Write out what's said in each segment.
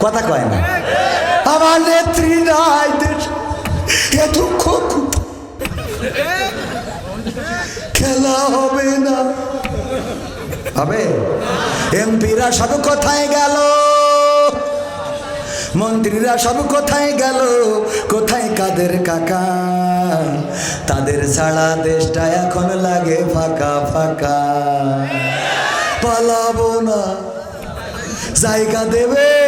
কথা কয় না। আমার নেত্রী নাই দেশ খেলা হবে না। হবে? এমপিরা সব কোথায় গেল? মন্ত্রীরা সব কোথায় গেল? কোথায় কাদের কাকা? তাদের ছাড়া দেশটা এখন লাগে ফাঁকা ফাঁকা। পালাবো না। জায়গা দেবে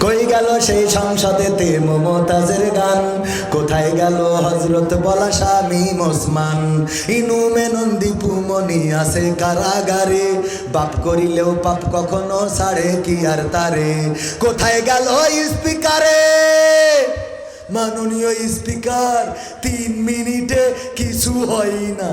কই গেল সেই সংসদেতে মমতাজের গান? কোথায় গেল হজরত বলা স্বামী মোসমান ইনু মেনন দীপু মনি আছে কারাগারে। বাপ করিলেও পাপ কখনো ছাড়ে কি আর তারে? কোথায় গেল স্পিকারে? মাননীয় স্পিকার, তিন মিনিটে কিছু হয় না।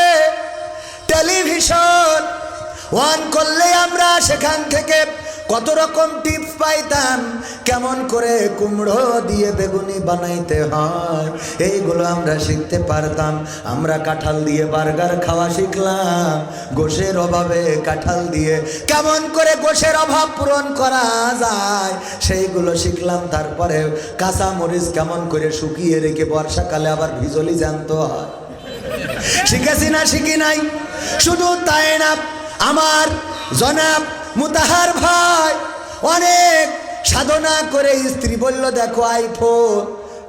টেলিভিশন। ওয়ান করলে আমরা সেখান থেকে কত রকম টিপস পাইতাম। কেমন করে কুমড়ো দিয়ে বেগুনি বানাইতে হয়, এইগুলো আমরা শিখতে পারতাম। আমরা কাঁঠাল দিয়ে বার্গার খাওয়া শিখলাম গোষের অভাবে কাঁঠাল দিয়ে। কেমন করে গোষের অভাব পূরণ করা যায়, সেইগুলো শিখলাম। তারপরে কাঁচা মরিচ কেমন করে শুকিয়ে রেখে বর্ষাকালে আবার ভিজলি জ্যান্ত হয়। শিখেছি না, শিখি নাই? শুধু তাই না, আমার জনাব মুতাহার ভাই অনেক সাধনা করে স্ত্রী বলল, দেখো আইফোন,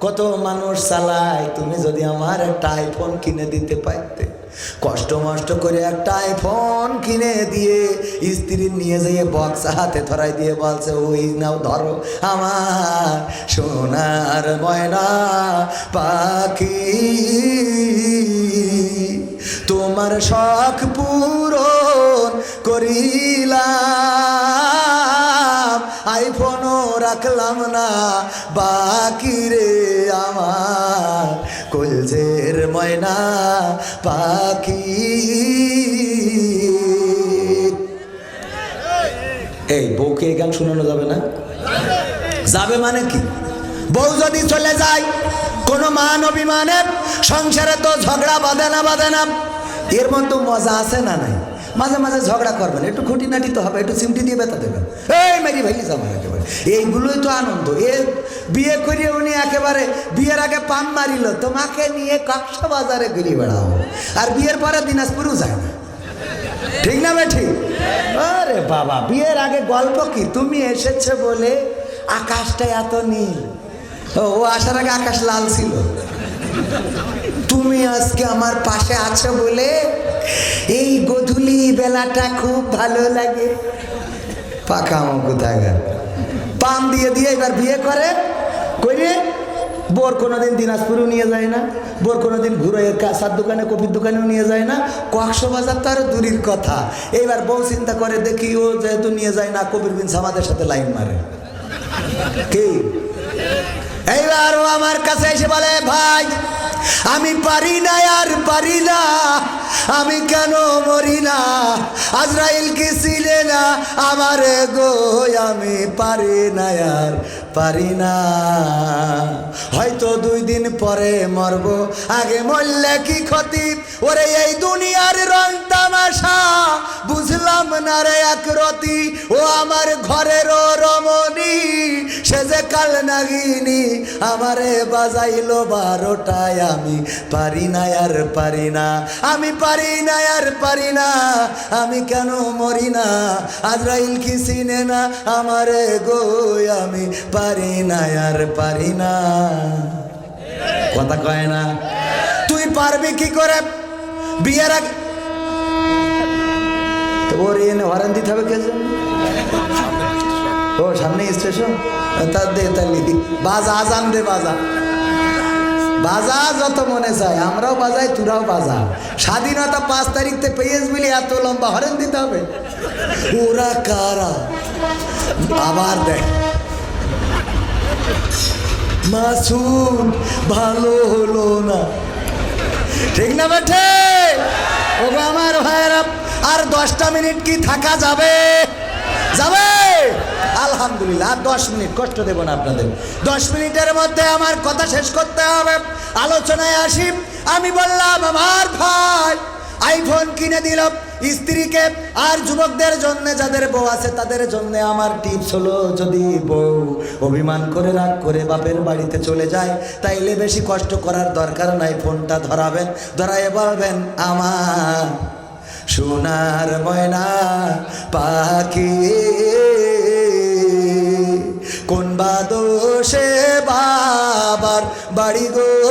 কত মানুষ চালায়, তুমি যদি আমার একটা আইফোন কিনে দিতে পারতে। কষ্ট মষ্ট করে একটা আইফোন কিনে দিয়ে স্ত্রী নিয়ে যেয়ে বক্স হাতে ধরাই দিয়ে বলছে, ওই নাও, ধরো আমার সোনার ময়না পাখি। তোমার শখ পূরণ করিলাম। আইফোনও রাখলাম না, বাকি রে আমার। কলজের ময়না পাখি। এই বউকে গান শোনানো যাবে না? যাবে মানে কি? বউ যদি চলে যায়, কোনো মান অভিমানে সংসারে তো ঝগড়া বাঁধে না বাঁধে না। এর মধ্যে মজা আছে না নাই? মাঝে মাঝে ঝগড়া করবেন একটু খুঁটিনাটি তো হবে, একটু চিমটি দিয়ে বেতা দেবেন এই মেরি যাব একেবারে। এইগুলোই তো আনন্দ। এ বিয়ে করিয়ে উনি একেবারে বিয়ের আগে পান মারিল, তোমাকে নিয়ে কক্সা বাজারে ঘুরিয়ে বেড়াবো আর বিয়ের পরে দিনাজপুরও যায় না। ঠিক না বে ঠিক আরে বাবা, বিয়ের আগে গল্প কি? তুমি এসেছে বলে আকাশটা এত নীল। ও আসার আগে আকাশ লাল ছিল। তুমি আজকে আমার পাশে আছো বলে এই গধূলি বেলাটা খুব ভালো লাগে। পাকা আমো কোথায় গেল? পান দিয়ে দিয়ে এবার বিয়ে করে। করে বোর কোনোদিন দিনাজপুরেও নিয়ে যায় না। বোর কোনোদিন ঘুরে কাঁচার দোকানে, কপির দোকানেও নিয়ে যায় না। কক্সো বাজার তো আরও দূরের কথা। এইবার বউ চিন্তা করে, দেখি ও যেহেতু নিয়ে যায় না কবির বিন আমাদের সাথে লাইন মারে। কি? এইবার ও আমার কাছে এসে বলে, ভাই আমি পারি না আর পারি না। আমি কেন মরি না? আজরাইল কি ছিলে না? আমার গো, আমি পারি না আর পারি না। হয়তো দুই দিন পরে মরব। আগে মরলে কি ক্ষতি? ওরে এই দুনিয়ার রং তামাশা, বুঝলাম না রে এক রতি। ও আমার ঘরের রমণী, সে যে কাল নাগিনি, আমারে বাজাইলো বারোটায় আমি। পারি না আর পারি না। আমি পারি না আর পারি না। আমি কেন মরি না? আজরাইল কি চিনে না? আমারে গো আমি পারি না, আর পারি না। কথা কয় না। তুই পারবি কি করে? বিয়ের আগে তো ওর এনে হরেন দিতে হবে কে? ও, সামনে স্টেশন তার দে তালি বাজা, আজান দে, বাজা। বাজা, যত মনে চায়। আমরাও বাজাই, তোরাও বাজা। স্বাধীনতা পাঁচ তারিখতে পেয়েছ বলে, এত লম্বা হরেন দিতে হবে ওরা কারা? আবার দেখ। মাসুম, ভালো হলো না। ঠিক না বেঠে? ও আমার ভাইয়েরা, আর দশটা মিনিট কি থাকা যাবে? যাবে? আলহামদুলিল্লাহ, আর দশ মিনিট কষ্ট দেব না আপনাদের। দশ মিনিটের মধ্যে আমার কথা শেষ করতে হবে। আলোচনায় আসি। আমি বললাম, আমার ভাই আইফোন কিনে দিল। স্ত্রীকে আর যুবকদের জন্য যাদের বউ আছে তাদের জন্য আমার টিপস হলো, যদি বউ অভিমান করে রাগ করে বাপের বাড়িতে চলে যায়, তাইলে বেশি কষ্ট করার দরকার নাই, ফোনটা ধরাবেন ধরাই বলবেন আমার সোনার ময়না পাখি, কোন বাদোষে বাবার বাড়ি গো?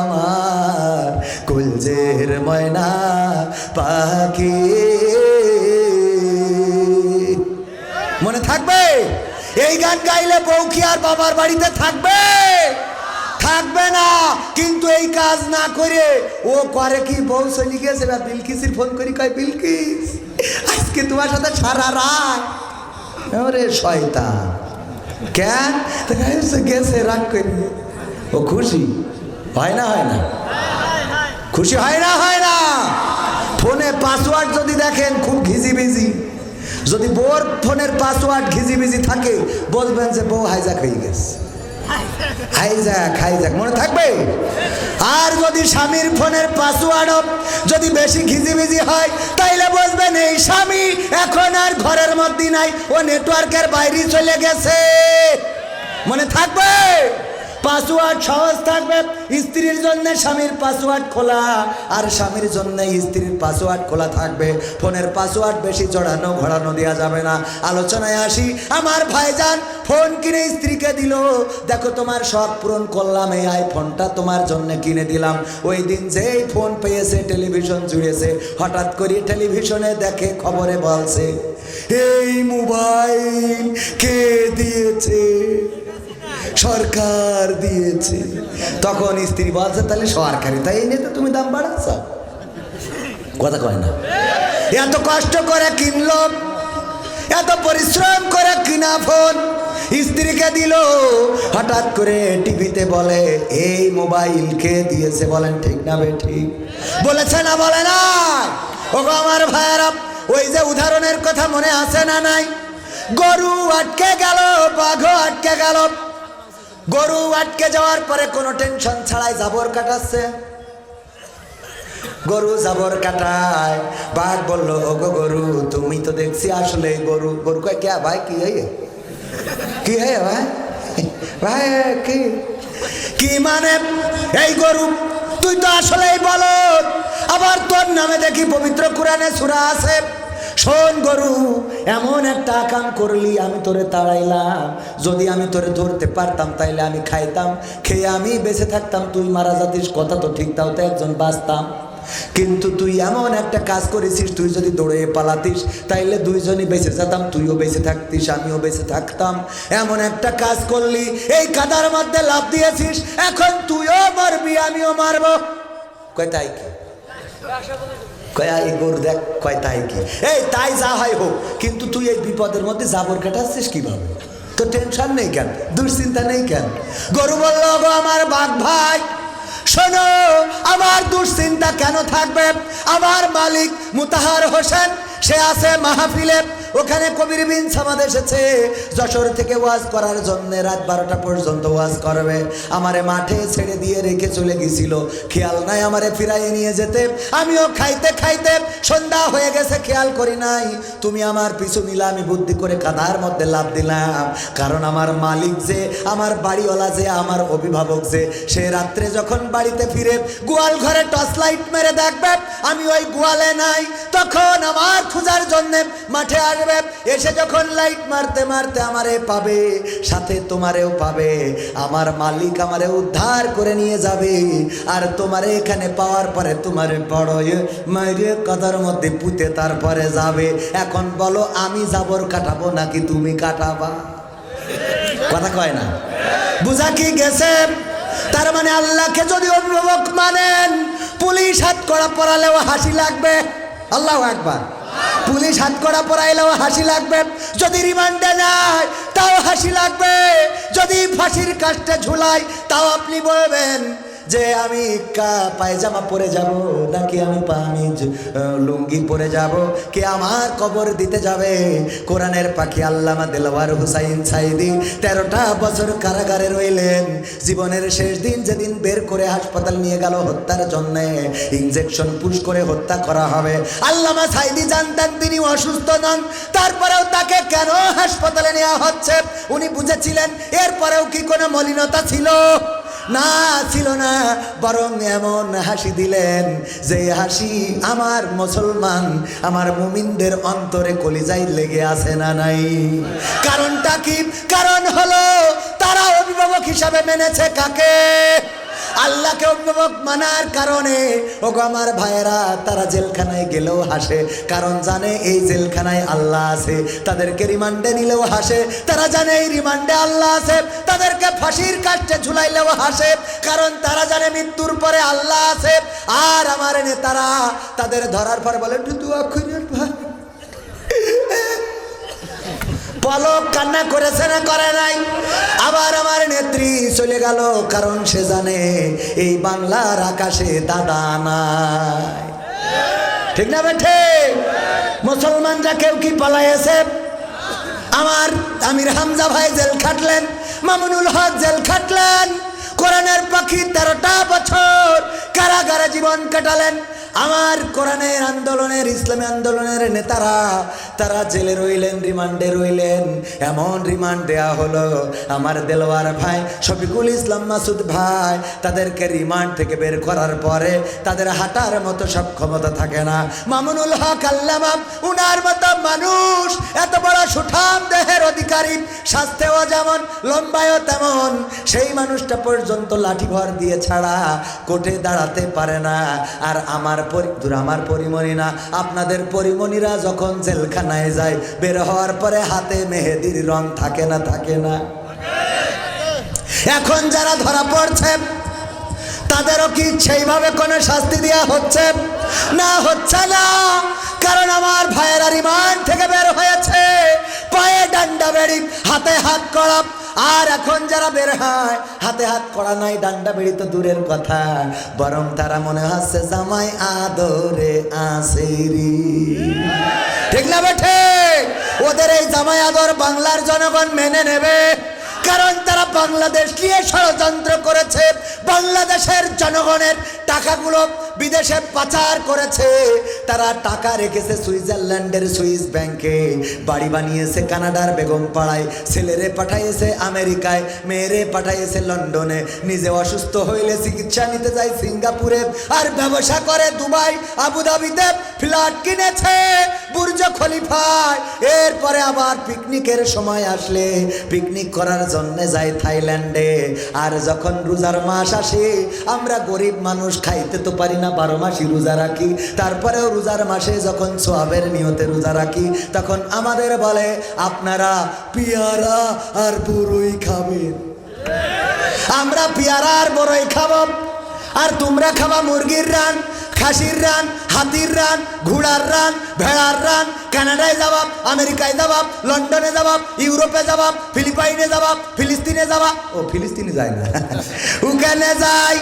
আমার কুলজের ময়না পাখি। মনে থাকবে? এই গান গাইলে বউ কি আর বাবার বাড়িতে থাকবে? থাকবে না, কিন্তু এই কাজ না করে ও করে কি? বউ চলে গেছে বা বিলকিসির ফোন করি কয়, বিলকিস, আজকে তোমার সাথে সারা রাত। ওরে শয়তান। কেন? গেছে, রাগ করি। ও খুশি? হয় না হয় না? খুশি হয় না হয় না? ফোনে পাসওয়ার্ড যদি দেখেন, খুব ঘিজিবিজি যদি বোর ফোনের পাসওয়ার্ড ঘিজি ঘিজিবিজি থাকে, বলবেন যে বউ হাইজাক হয়ে গেছে। হাইজাক হাইজাক মনে থাকবে? আর যদি স্বামীর ফোনের পাসওয়ার্ড যদি বেশি ঘিজি ঘিজিবিজি হয়, তাইলে বুঝবেন এই স্বামী এখন আর ঘরের মধ্যে নাই, ও নেটওয়ার্কের বাইরে চলে গেছে। মনে থাকবে? পাসওয়ার্ড সহজ থাকবে, স্ত্রীর জন্য স্বামীর পাসওয়ার্ড খোলা, আর স্বামীর জন্য স্ত্রীর পাসওয়ার্ড খোলা থাকবে। ফোনের পাসওয়ার্ড বেশি চড়ানো ঘোরানো দেওয়া যাবে না। আলোচনায় আসি, আমার ভাইজান ফোন কিনে স্ত্রীকে দিল। দেখো তোমার শখ পূরণ করলাম, এই আইফোনটা তোমার জন্য কিনে দিলাম। ওই দিন যেই ফোন পেয়েছে, টেলিভিশন জুড়েছে, হঠাৎ করে টেলিভিশনে দেখে খবরে বলছে, এই মোবাইল কে দিয়েছে? সরকার দিয়েছে। তখন স্ত্রী বলছে, তাহলে সরকারি, তাই এই নিয়ে তো তুমি দাম বাড়াচ্ছ? কথা কয় না। এত কষ্ট করে কিনল, এত পরিশ্রম করে কিনা ফোন। স্ত্রীকে দিল, হঠাৎ করে টিভিতে বলে, এই মোবাইল কে দিয়েছে? বলেন, ঠিক না বে ঠিক বলেছে, না, বলে না ও আমার ভাইয়ারা, ওই যে উদাহরণের কথা মনে আছে না নাই? গরু আটকে গেল বাঘ আটকে গেল গরু আটকে যাওয়ার পরে কোনো টেনশন ছাড়াই জাবর কাটাচ্ছে। গরু জাবর কাটায়। বাঘ বলল ও গো গরু, তুমি তো দেখছি আসলে গরু গরু কে ভাই, কি হয়ে কি হয়ে ভাই? ভাই, কি? কি মানে? এই গরু, তুই তো আসলেই বল আবার তোর নামে দেখি পবিত্র কোরআনে সুরা আছে। শোন গরু, এমন একটা আকাম করলি, আমি তোরে তাড়াইলাম। যদি আমি তোরে ধরতে পারতাম, তাইলে আমি খাইতাম। খেয়ে আমি বেঁচে থাকতাম, তুই মারা যাতিস, কথা তো ঠিক, তাও তো একজন বাঁচতাম। কিন্তু তুই এমন একটা কাজ করেছিস, তুই যদি দৌড়ে পালাতিস, তাইলে দুইজনই বেঁচে যেতাম, তুইও বেঁচে থাকতিস, আমিও বেঁচে থাকতাম। এমন একটা কাজ করলি, এই কাদার মধ্যে লাভ দিয়েছিস, এখন তুইও মারবি, আমিও মারবো। কয় তাই কি? কয় এই গরু দেখ, কয়, তাই কি? এই, তাই যা হয় হোক, কিন্তু তুই এই বিপদের মধ্যে জাবর কাটাচ্ছিস কীভাবে? তো টেনশন নেই কেন? দুশ্চিন্তা নেই কেন? গরু বলল গো আমার বাঘ ভাই, শোনো, আমার দুশ্চিন্তা কেন থাকবে? আমার মালিক মুতাহার হোসেন, সে আছে মাহফিলে। ওখানে কবির বিন সামাদ এসেছে। যশোর থেকে ওয়াজ করার জন্য রাত বারোটা পর্যন্ত ওয়াজ করবে। আমারে মাঠে ছেড়ে দিয়ে রেখে চলে গেছিল। খেয়াল নাই আমারে ফিরাইয়ে নিয়ে যেতে। আমিও খাইতে খাইতে সন্ধ্যা হয়ে গেছে, খেয়াল করি নাই। তুমি আমার পিছু নিলে, আমি বুদ্ধি করে কাদার মধ্যে লাভ দিলাম। কারণ আমার মালিক যে, আমার বাড়িওয়ালা যে, আমার অভিভাবক যে, সে রাত্রে যখন বাড়িতে ফিরে গোয়াল ঘরে টর্চ লাইট মেরে দেখবে, আমি ওই গোয়ালে নাই। তখন আমার খোঁজার জন্য মাঠে আসবে এসে যখন লাইট মারতে মারতে আমারে পাবে, সাথে তোমারেও পাবে। আমার মালিক আমারে উদ্ধার করে নিয়ে যাবে। আর তোমারে এখানে পাওয়ার পরে তোমারে বড় মাইরে কাদার মধ্যে পুঁতে তারপরে যাবে। এখন বলো, আমি যাবর কাটাবো নাকি তুমি কাটাবা? কথা কয় না। বুঝা কি গেছে? তার মানে আল্লাহকে যদি অভিভাবক মানেন, পুলিশ হাত করা পড়ালেও হাসি লাগবে। আল্লাহ একবার পুলিশ হাত করা পড়াইলেও হাসি লাগবে। যদি রিমান্ডে নেয়, তাও হাসি লাগবে। যদি ফাঁসির কাজটা ঝুলাই, তাও আপনি বলবেন যে আমি কা- পায়জামা পরে যাব নাকি আমি পা- আমি জ- আহ, লুঙ্গি পরে যাব? কে আমার কবর দিতে যাবে? কোরআনের পাখি আল্লামা দেলওয়ার হুসাইন সাইদি তেরোটা বছর কারাগারে রইলেন। জীবনের শেষ দিন যেদিন বের করে হাসপাতাল নিয়ে গেল হত্যার জন্যে ইঞ্জেকশন পুশ করে হত্যা করা হবে। আল্লামা সাইদি জানতেন তিনি অসুস্থ নন তারপরেও তাকে কেন হাসপাতালে নেওয়া হচ্ছে? উনি বুঝেছিলেন এরপরেও কি কোনো মলিনতা ছিল? না ছিল না, বরং এমন হাসি দিলেন যে হাসি আমার মুসলমান, আমার মুমিনদের অন্তরে কলিজাই লেগে আছে না নাই। কারণটা কি? কারণ হলো তারা অভিভাবক হিসাবে মেনেছে কাকে? আল্লাহকে অভিভাবক মানার কারণে। ওগো আমার ভাইয়েরা, তারা জেলখানায় গেলেও হাসে। কারণ জানে এই জেলখানায় আল্লাহ আছে। তাদেরকে রিমান্ডে নিলেও হাসে। তারা জানে এই রিমান্ডে আল্লাহ আছে। ফাঁসির কাষ্টে ঝুলাইলেও হাসে, কারণ তারা জানে মৃত্যুর পরে আল্লাহ আছে। আর আমার নেতারা তাদের ধরার পরে বলে দোয়া করিয়েন ভাই পলক কান্না করেছে না করে নাই? আবার আমার নেত্রী চলে গেল, কারণ সে জানে এই বাংলার আকাশে দাদা নাই। ঠিক না বেঠে? মুসলমানরা কেউ কি পালাইছে আমার আমির হামজা ভাই জেল খাটলেন, মামুনুল হক জেল খাটলেন, কোরআনের পাখি তেরোটা বছর কারাগারে জীবন কাটালেন। আমার কোরআনের আন্দোলনের, ইসলামী আন্দোলনের নেতারা, তারা জেলে রইলেন, রিমান্ডে রইলেন। এমন রিমান্ড দেয়া হলো, আমার দেলোয়ার ভাই, শফিকুল ইসলাম মাসুদ ভাই, তাদেরকে রিমান্ড থেকে বের করার পরে তাদের হাঁটার মতো সব ক্ষমতা থাকে না। মামুনুল হক আল্লামা, উনার মতো মানুষ, এত বড় সুঠাম দেহের অধিকারী, স্বাস্থ্যও যেমন লম্বায়ও তেমন, সেই মানুষটা পর্যন্ত লাঠি ভর দিয়ে ছাড়া কোর্টে দাঁড়াতে পারে না। আর আমার পরি আমার পরিমণি না, আপনাদের পরিমণিরা যখন জেলখানায় যায়, বের হওয়ার পরে হাতে মেহেদির রং থাকে না থাকে না। এখন যারা ধরা পড়ছে, তাদেরও কি সেইভাবে কোনো শাস্তি দেওয়া হচ্ছে? না হচ্ছে না। কারণ আমার ভাইয়েরা রিমান্ড থেকে বের হয়েছে। পায়ে ডান্ডা বেড়ি হাতে হাত করা আর এখন যারা বের হয়, হাতে হাত করা নাই, ডান্ডা বেড়ি তো দূরের কথা। বরং তারা মনে হচ্ছে জামাই আদরে আসেরি ঠিক না বেঠে? ওদের এই জামাই আদর বাংলার জনগণ মেনে নেবে। কারণ তারা বাংলাদেশ নিয়ে ষড়যন্ত্র করেছে। বাংলাদেশের জনগণের টাকাগুলো বিদেশে পাচার করেছে। তারা টাকা রেখেছে সুইজারল্যান্ডের সুইস ব্যাংকে। বাড়ি বানিয়েছে কানাডার বেগম পাড়ায়। ছেলেরে পাঠাইয়েছে আমেরিকায়। মেয়েরে পাঠাইয়েছে লন্ডনে। নিজে অসুস্থ হইলে চিকিৎসা নিতে যায় সিঙ্গাপুরে। আর ব্যবসা করে দুবাই। আবুধাবিতে ফ্ল্যাট কিনেছে বুর্জ খলিফায়। এরপরে আবার পিকনিকের সময় আসলে। পিকনিক করার জন্য যাই থাইল্যান্ডে। আর যখন রোজার মাস আসে, আমরা গরিব মানুষ খাইতে তো পারি না, বারো মাসই রোজা রাখি। তারপরেও রোজার মাসে যখন সোয়াবের নিয়তে রোজা রাখি, তখন আমাদের বলে, আপনারা পিয়ারা আর বড়ই খাবেন। আমরা পিয়ারা আর বড়ই খাব। আর তোমরা খাবা মুরগির রান। খাসির রান, হাতির রান, ঘোড়ার রান, ভেড়ার রান, কানাডায় যাবাব আমেরিকায় যাবাব লন্ডনে যাবাব ইউরোপে যাবাব ফিলিপাইনে যাবাব ফিলিস্তিনে যাবা ও, ফিলিস্তিনে যায় না। ওখানে যাই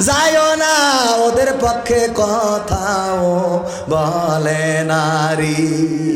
যায়ও না, ওদের পক্ষে কথাও বলে নারী।